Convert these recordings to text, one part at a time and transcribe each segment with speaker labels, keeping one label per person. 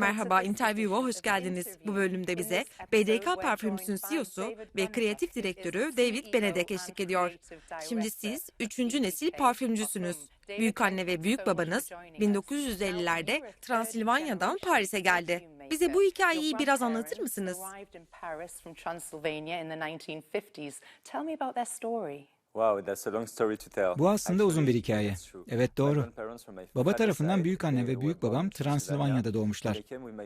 Speaker 1: Merhaba, Interview'a hoş geldiniz. Bu bölümde bize BDK Parfüms'ün CEO'su ve kreatif direktörü David Benedek eşlik ediyor. Şimdi siz üçüncü nesil parfümcüsünüz. Büyük anne ve büyük babanız 1950'lerde Transilvanya'dan Paris'e geldi. Bize bu hikayeyi biraz anlatır mısınız?
Speaker 2: Bu aslında uzun bir hikaye. Evet doğru. Baba tarafından büyük anne ve büyük babam Transilvanya'da doğmuşlar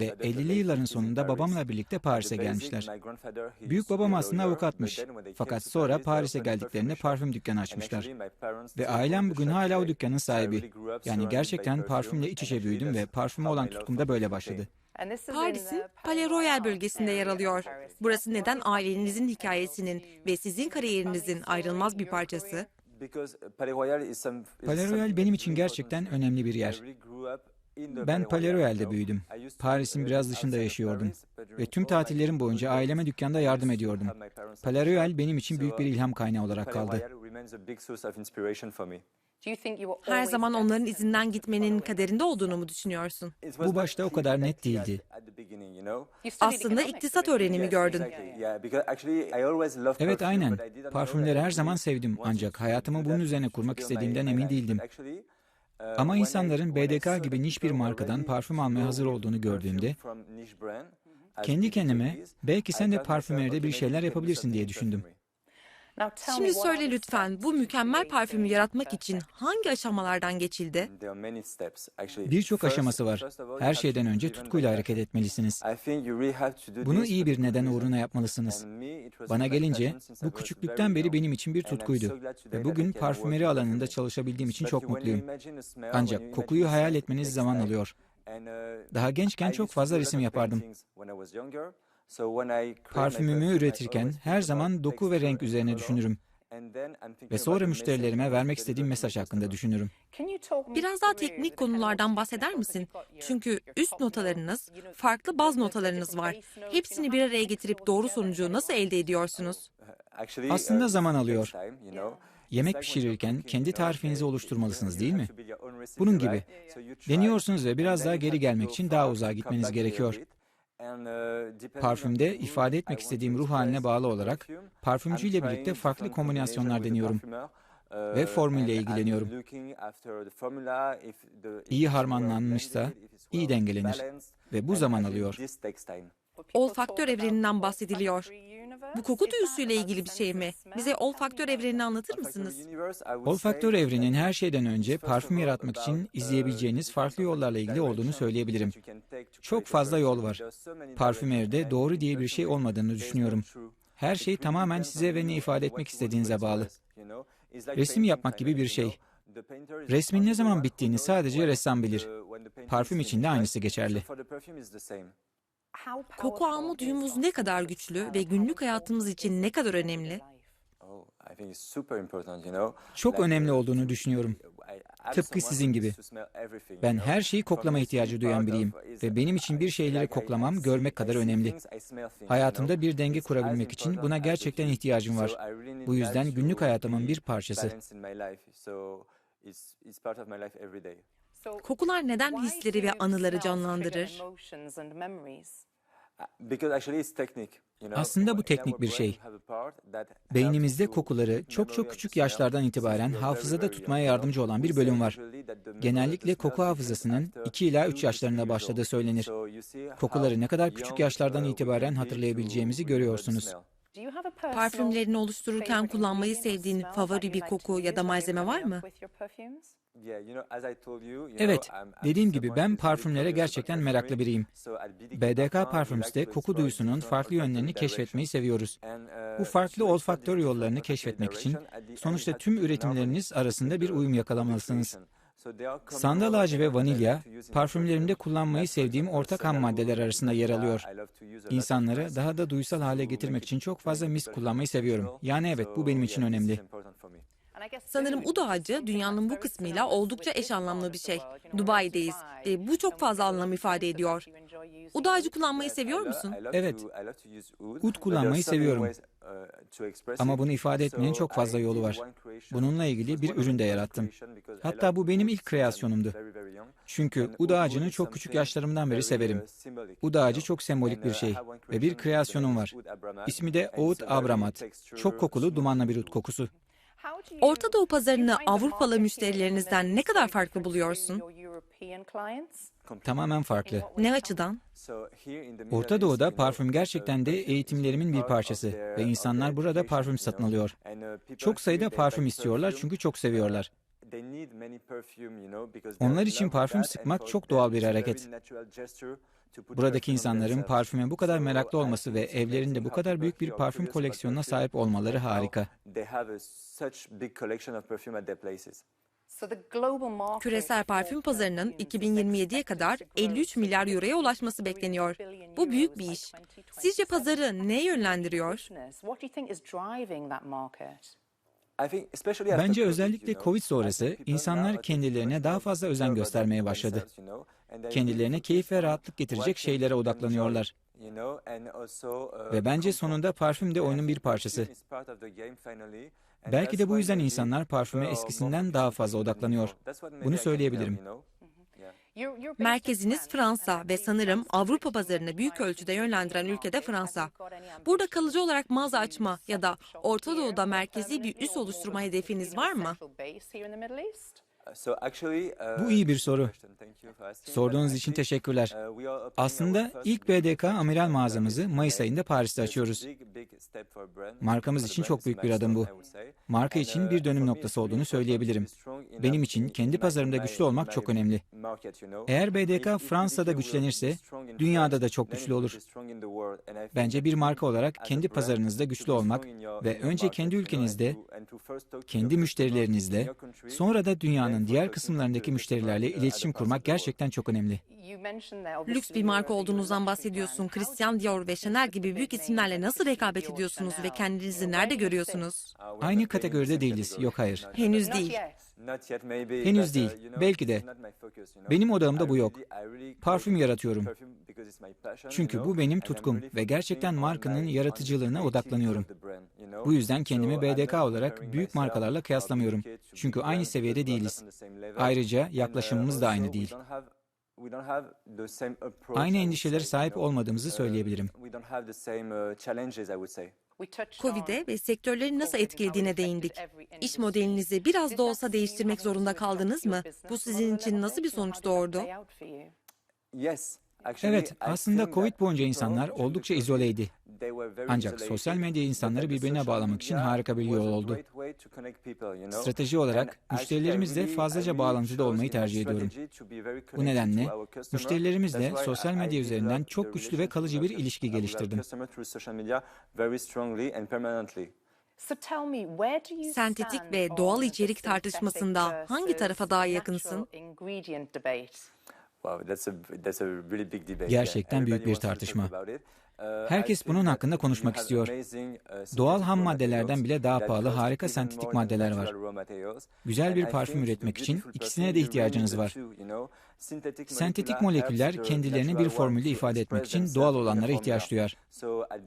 Speaker 2: ve 50'li yılların sonunda babamla birlikte Paris'e gelmişler. Büyük babam aslında avukatmış fakat sonra Paris'e geldiklerinde parfüm dükkanı açmışlar. Ve ailem bugün hala o dükkanın sahibi. Yani gerçekten parfümle iç içe büyüdüm ve parfüme olan tutkum da böyle başladı.
Speaker 1: Paris'in Palais Royal bölgesinde yer alıyor. Burası neden ailenizin hikayesinin ve sizin kariyerinizin ayrılmaz bir parçası?
Speaker 2: Palais Royal benim için gerçekten önemli bir yer. Ben Palais Royal'de büyüdüm. Paris'in biraz dışında yaşıyordum. Ve tüm tatillerim boyunca aileme dükkanda yardım ediyordum. Palais Royal benim için büyük bir ilham kaynağı olarak kaldı.
Speaker 1: Her zaman onların izinden gitmenin kaderinde olduğunu mu düşünüyorsun?
Speaker 2: Bu başta o kadar net değildi.
Speaker 1: Aslında iktisat öğrenimi gördün.
Speaker 2: Evet aynen. Parfümleri her zaman sevdim ancak hayatımı bunun üzerine kurmak istediğimden emin değildim. Ama insanların BDK gibi niş bir markadan parfüm almaya hazır olduğunu gördüğümde kendi kendime belki sen de parfümeride bir şeyler yapabilirsin diye düşündüm.
Speaker 1: Şimdi söyle lütfen bu mükemmel parfümü yaratmak için hangi aşamalardan geçildi?
Speaker 2: Birçok aşaması var. Her şeyden önce tutkuyla hareket etmelisiniz. Bunu iyi bir neden uğruna yapmalısınız. Bana gelince bu küçüklükten beri benim için bir tutkuydu. Ve bugün parfümeri alanında çalışabildiğim için çok mutluyum. Ancak kokuyu hayal etmeniz zaman alıyor. Daha gençken çok fazla resim yapardım. Parfümümü üretirken her zaman doku ve renk üzerine düşünürüm. Ve sonra müşterilerime vermek istediğim mesaj hakkında düşünürüm.
Speaker 1: Biraz daha teknik konulardan bahseder misin? Çünkü üst notalarınız, farklı baz notalarınız var. Hepsini bir araya getirip doğru sonucu nasıl elde ediyorsunuz?
Speaker 2: Aslında zaman alıyor. Yemek pişirirken kendi tarifinizi oluşturmalısınız değil mi? Bunun gibi. Deniyorsunuz ve biraz daha geri gelmek için daha uzağa gitmeniz gerekiyor. Parfümde ifade etmek istediğim ruh haline bağlı olarak parfümcüyle birlikte farklı kombinasyonlar deniyorum ve formülle ilgileniyorum. İyi harmanlanmışsa iyi dengelenir ve bu zaman alıyor.
Speaker 1: Olfaktör evreninden bahsediliyor. Bu koku duyusuyla ilgili bir şey mi? Bize olfaktör evrenini anlatır mısınız?
Speaker 2: Olfaktör evrenin her şeyden önce parfüm yaratmak için izleyebileceğiniz farklı yollarla ilgili olduğunu söyleyebilirim. Çok fazla yol var. Parfümerde doğru diye bir şey olmadığını düşünüyorum. Her şey tamamen size ve ne ifade etmek istediğinize bağlı. Resim yapmak gibi bir şey. Resmin ne zaman bittiğini sadece ressam bilir. Parfüm için de aynısı geçerli.
Speaker 1: Koku alma duyumuz ne kadar güçlü ve günlük hayatımız için ne kadar önemli?
Speaker 2: Çok önemli olduğunu düşünüyorum. Tıpkı sizin gibi. Ben her şeyi koklama ihtiyacı duyan biriyim ve benim için bir şeyleri koklamam, görmek kadar önemli. Hayatımda bir denge kurabilmek için buna gerçekten ihtiyacım var. Bu yüzden günlük hayatımın bir parçası.
Speaker 1: Kokular neden hisleri ve anıları canlandırır?
Speaker 2: Aslında bu teknik bir şey. Beynimizde kokuları çok çok küçük yaşlardan itibaren hafızada tutmaya yardımcı olan bir bölüm var. Genellikle koku hafızasının 2 ila 3 yaşlarında başladığı söylenir. Kokuları ne kadar küçük yaşlardan itibaren hatırlayabileceğimizi görüyorsunuz.
Speaker 1: Parfümlerini oluştururken kullanmayı sevdiğin favori bir koku ya da malzeme var mı?
Speaker 2: Evet, dediğim gibi ben parfümlere gerçekten meraklı biriyim. BDK Parfüms'te koku duyusunun farklı yönlerini keşfetmeyi seviyoruz. Bu farklı olfaktör yollarını keşfetmek için sonuçta tüm üretimleriniz arasında bir uyum yakalamalısınız. Sandal ağacı ve vanilya, parfümlerimde kullanmayı sevdiğim ortak ham maddeler arasında yer alıyor. İnsanları daha da duysal hale getirmek için çok fazla mis kullanmayı seviyorum. Yani evet, bu benim için önemli.
Speaker 1: Sanırım ud ağacı dünyanın bu kısmıyla oldukça eş anlamlı bir şey. Dubai'deyiz ve bu çok fazla anlam ifade ediyor. Ud ağacı kullanmayı seviyor musun?
Speaker 2: Evet. Ud kullanmayı seviyorum. Ama bunu ifade etmenin çok fazla yolu var. Bununla ilgili bir ürün de yarattım. Hatta bu benim ilk kreasyonumdu. Çünkü ud ağacını çok küçük yaşlarımdan beri severim. Ud ağacı çok sembolik bir şey ve bir kreasyonum var. İsmi de Oud Abramat. Çok kokulu, dumanlı bir ud kokusu.
Speaker 1: Orta Doğu pazarını Avrupalı müşterilerinizden ne kadar farklı buluyorsun?
Speaker 2: Tamamen farklı.
Speaker 1: Ne açıdan?
Speaker 2: Orta Doğu'da parfüm gerçekten de eğitimlerimin bir parçası ve insanlar burada parfüm satın alıyor. Çok sayıda parfüm istiyorlar çünkü çok seviyorlar.
Speaker 3: Onlar için parfüm sıkmak çok doğal bir hareket.
Speaker 2: Buradaki insanların parfüme bu kadar meraklı olması ve evlerinde bu kadar büyük bir parfüm koleksiyonuna sahip olmaları harika.
Speaker 1: Küresel parfüm pazarının 2027'ye kadar 53 milyar euroya ulaşması bekleniyor. Bu büyük bir iş. Sizce pazarı ne yönlendiriyor?
Speaker 2: Bence özellikle Covid sonrası insanlar kendilerine daha fazla özen göstermeye başladı. Kendilerine keyif ve rahatlık getirecek şeylere odaklanıyorlar. Ve bence sonunda parfüm de oyunun bir parçası. Belki de bu yüzden insanlar parfüme eskisinden daha fazla odaklanıyor. Bunu söyleyebilirim.
Speaker 1: Merkeziniz Fransa ve sanırım Avrupa pazarını büyük ölçüde yönlendiren ülkede Fransa. Burada kalıcı olarak mağaza açma ya da Orta Doğu'da merkezi bir üs oluşturma hedefiniz var mı?
Speaker 2: Bu iyi bir soru. Sorduğunuz için teşekkürler. Aslında ilk BDK amiral mağazamızı Mayıs ayında Paris'te açıyoruz. Markamız için çok büyük bir adım bu. Marka için bir dönüm noktası olduğunu söyleyebilirim. Benim için kendi pazarımda güçlü olmak çok önemli. Eğer BDK Fransa'da güçlenirse dünyada da çok güçlü olur. Bence bir marka olarak kendi pazarınızda güçlü olmak ve önce kendi ülkenizde, kendi müşterilerinizle, sonra da dünyanın diğer kısımlarındaki müşterilerle iletişim kurmak gerçekten çok önemli.
Speaker 1: Lüks bir marka olduğunuzdan bahsediyorsun. Christian Dior ve Chanel gibi büyük isimlerle nasıl rekabet ediyorsunuz ve kendinizi nerede görüyorsunuz?
Speaker 2: Aynı kategoride değiliz. Yok hayır.
Speaker 1: Henüz değil.
Speaker 2: Henüz değil. Belki de. Benim odağımda bu yok. Parfüm yaratıyorum. Çünkü bu benim tutkum ve gerçekten markanın yaratıcılığına odaklanıyorum. Bu yüzden kendimi BDK olarak büyük markalarla kıyaslamıyorum. Çünkü aynı seviyede değiliz. Ayrıca yaklaşımımız da aynı değil. Aynı endişelere sahip olmadığımızı söyleyebilirim.
Speaker 1: Covid'e ve sektörleri nasıl etkilediğine değindik. İş modelinizi biraz da olsa değiştirmek zorunda kaldınız mı? Bu sizin için nasıl bir sonuç doğurdu?
Speaker 2: Evet, aslında Covid boyunca insanlar oldukça izoleydi. Ancak sosyal medya insanları birbirine bağlamak için harika bir yol oldu. Strateji olarak müşterilerimizle fazlaca bağlantıda olmayı tercih ediyorum. Bu nedenle müşterilerimizle sosyal medya üzerinden çok güçlü ve kalıcı bir ilişki geliştirdim.
Speaker 1: Sentetik ve doğal içerik tartışmasında hangi tarafa daha yakınsın?
Speaker 2: Gerçekten büyük bir tartışma. Herkes bunun hakkında konuşmak istiyor. Doğal ham maddelerden bile daha pahalı harika sentetik maddeler var. Güzel bir parfüm üretmek için ikisine de ihtiyacınız var. Sentetik moleküller kendilerini bir formülde ifade etmek için doğal olanlara ihtiyaç duyar.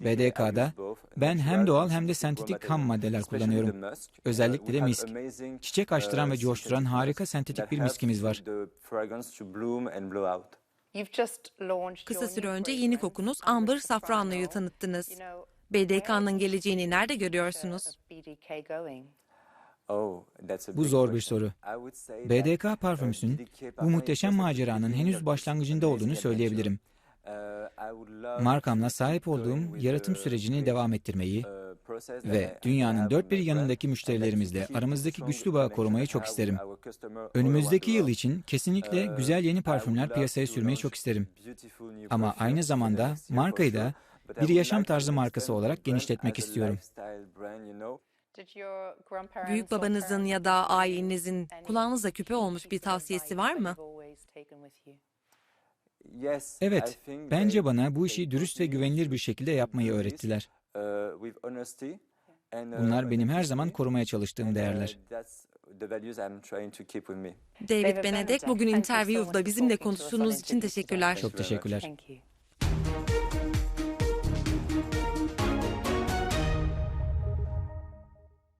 Speaker 2: BDK'da ben hem doğal hem de sentetik ham maddeler kullanıyorum. Özellikle de misk. Çiçek açtıran ve coşturan harika sentetik bir miskimiz var.
Speaker 1: Kısa süre önce yeni kokunuz Amber Safranlı'yı tanıttınız. BDK'nın geleceğini nerede görüyorsunuz?
Speaker 2: Bu zor bir soru. BDK Parfüms'ün bu muhteşem maceranın henüz başlangıcında olduğunu söyleyebilirim. Markamla sahip olduğum yaratım sürecini devam ettirmeyi ve dünyanın dört bir yanındaki müşterilerimizle aramızdaki güçlü bağı korumayı çok isterim. Önümüzdeki yıl için kesinlikle güzel yeni parfümler piyasaya sürmeyi çok isterim. Ama aynı zamanda markayı da bir yaşam tarzı markası olarak genişletmek istiyorum.
Speaker 1: Büyük babanızın ya da ailenizin kulağınızda küpe olmuş bir tavsiyesi var mı?
Speaker 2: Evet, bence bana bu işi dürüst ve güvenilir bir şekilde yapmayı öğrettiler. Bunlar benim her zaman korumaya çalıştığım değerler.
Speaker 1: David Benedek bugün Interview'da bizimle konuştuğunuz için teşekkürler.
Speaker 2: Çok teşekkürler.
Speaker 4: Thank you.